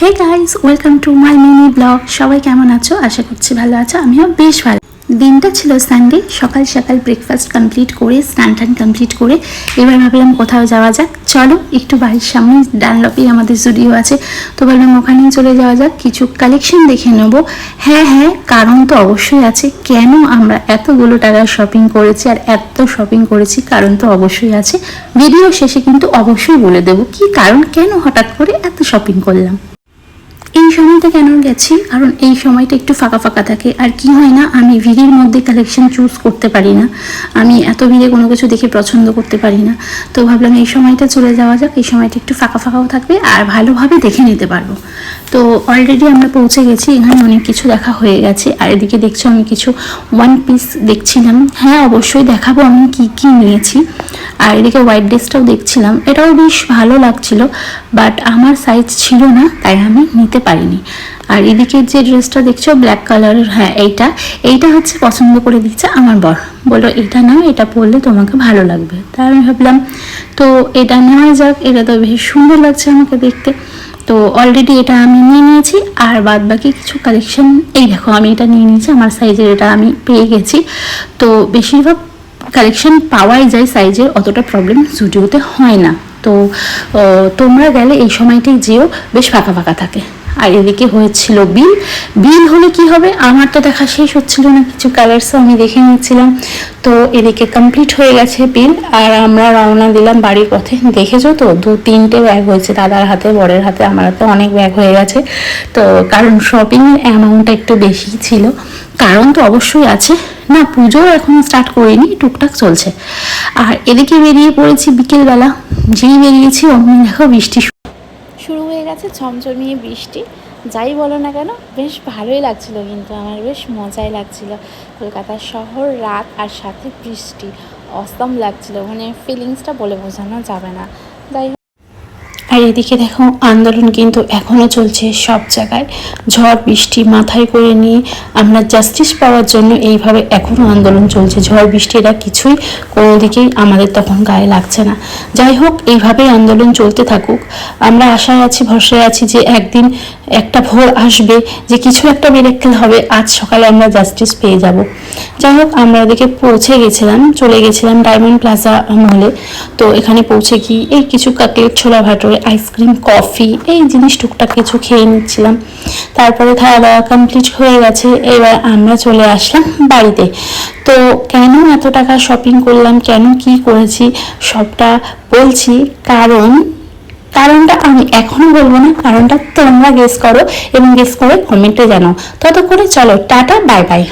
Hey guys welcome to my mini blog সবাই কেমন আছো? আশা করছি ভালো আছো। আমিও বেশ ভালো। দিনটা ছিল সানডে সকাল সকাল ব্রেকফাস্ট কমপ্লিট করে, স্নান টান কমপ্লিট করে এবার ভাবলাম কোথাও যাওয়া যাক। চলো, একটু বাড়ির সামনে ডানলপেই আমাদের স্টুডিও আছে। তো ভাবলাম ওখানেই চলে যাওয়া যাক। কিছু কালেকশন দেখে নেব। হ্যাঁ হ্যাঁ কারণ তো অবশ্যই আছে। কেন আমরা এতগুলো টাকার শপিং করেছি আর এত শপিং করেছি? কারণ তো অবশ্যই আছে। ভিডিও শেষে কিন্তু অবশ্যই বলে দেবো। কি কারণ? কেন হঠাৎ করে এত শপিং করলাম? এই সময়টা কেন গেছি? কারণ এই সময়টা একটু ফাঁকা ফাঁকা থাকে। আর কি হয় না, আমি ভিড়ের মধ্যে কালেকশন চুজ করতে পারি না। আমি এত ভিড়ে কোনো কিছু দেখে পছন্দ করতে পারি না। তো ভাবলাম এই সময়টা চলে যাওয়া যাক, এই সময়টা একটু ফাঁকা ফাঁকাও থাকবে আর ভালোভাবে দেখে নিতে পারব। তো অলরেডি আমরা পৌঁছে গেছি, এখানে অনেক কিছু দেখা হয়ে গেছে। আর এদিকে দেখছ আমি কিছু ওয়ান পিস দেখছিলাম। হ্যাঁ অবশ্যই দেখাবো আমি কি কি নিয়েছি। আর এদিকে হোয়াইট ড্রেসটাও দেখছিলাম। এটাও বেশ ভালো লাগছিল বাট আমার সাইজ ছিল না, তাই আমি নিতে পারিনি। আর এদিকে যে ড্রেসটা দেখছ ব্ল্যাক কালারের হ্যাঁ এইটা। এইটা হচ্ছে পছন্দ করে দিচ্ছে আমার বর। বলল, এটা নাও, এটা পরলে তোমাকে ভালো লাগবে। তাই আমি ভাবলাম, তো এটা নেওয়া যাক, এটা তো বেশ সুন্দর লাগছে আমাকে দেখতে। তো অলরেডি এটা আমি নিয়ে নিয়েছি, আর বাদ বাকি কিছু কালেকশন এই দেখো, আমি এটা নিয়ে নিয়েছি, আমার সাইজের এটা আমি পেয়ে গেছি। তো বেশিরভাগ কালেকশন পাওয়াই যায় সাইজের, অতটা প্রবলেম স্টুডিওতে হয় না। তো তোমরা গেলে এই সময়টাই যেও বেশ ফাঁকা ফাঁকা থাকে। আর এদিকে হয়েছিল বিল। বিল হলে কি হবে? আমার তো দেখা শেষ হচ্ছিল না, কিছু কালার্সও আমি দেখে নিচ্ছিলাম তো এদিকে কমপ্লিট হয়ে গেছে বিল, আর আমরা রওনা দিলাম বাড়ির পথে। দেখেছ তো, দু তিনটে ব্যাগ হয়েছে, দাদার হাতে, বরের হাতে আমার হাতে অনেক ব্যাগ হয়ে গেছে। তো কারণ শপিংয়ের অ্যামাউন্টটা একটু বেশি ছিল। কারণ তো অবশ্যই আছে। না, পুজো এখন স্টার্ট করিনি, টুকটাক চলছে। আর এদিকে বেরিয়ে পড়েছি বিকেলবেলা। যেই বেরিয়েছি অমনি দেখো, বৃষ্টি হয়ে ছমছমিয়ে বৃষ্টি। যাই বলো না কেন, বেশ ভালোই লাগছিল কিন্তু আমার, বেশ মজাই লাগছিল। কলকাতার শহর, রাত আর সাথে বৃষ্টি। অস্তম লাগছিল মানে ফিলিংসটা বলে বোঝানো যাবে না। যাই আর এদিকে দেখো, আন্দোলন কিন্তু এখনও চলছে সব জায়গায়। ঝড়, বৃষ্টি মাথায় করে নিয়ে আমরা জাস্টিস পাওয়ার জন্য এইভাবে এখনও আন্দোলন চলছে। ঝড়, বৃষ্টি এরা কিছুই কোনো দিকেই আমাদের তখন গায়ে লাগছে না। যাই হোক, এইভাবেই আন্দোলন চলতে থাকুক। আমরা আশায় আছি, ভরসায় আছি যে একদিন একটা ভোর আসবে যে কিছু একটা মেরেকেল হবে, আজ সকালে আমরা জাস্টিস পেয়ে যাব। যাই হোক, আমরা ওদিকে পৌঁছে গেছিলাম, চলে গেছিলাম ডায়মন্ড প্লাজা মলে। তো এখানে পৌঁছে গিয়ে এই কিছু কাকলেট ছোলা ভাটোরে আইসক্রিম কফি এই জিনিস টুকটাক কিছু খেয়ে নিচ্ছিলাম। তারপরে খাওয়া দাওয়া কমপ্লিট হয়ে গেছে। এবার আমরা চলে আসলাম বাড়িতে। তো কেন এত টাকা শপিং করলাম? কেন কি করেছি? সবটা বলছি কারণ, কারণটা আমি এখনও বলব না, কারণটা তোমরা গেস করো এবং গেস করে কমেন্টে জানাও। ততক্ষণে চলো, টাটা বাই বাই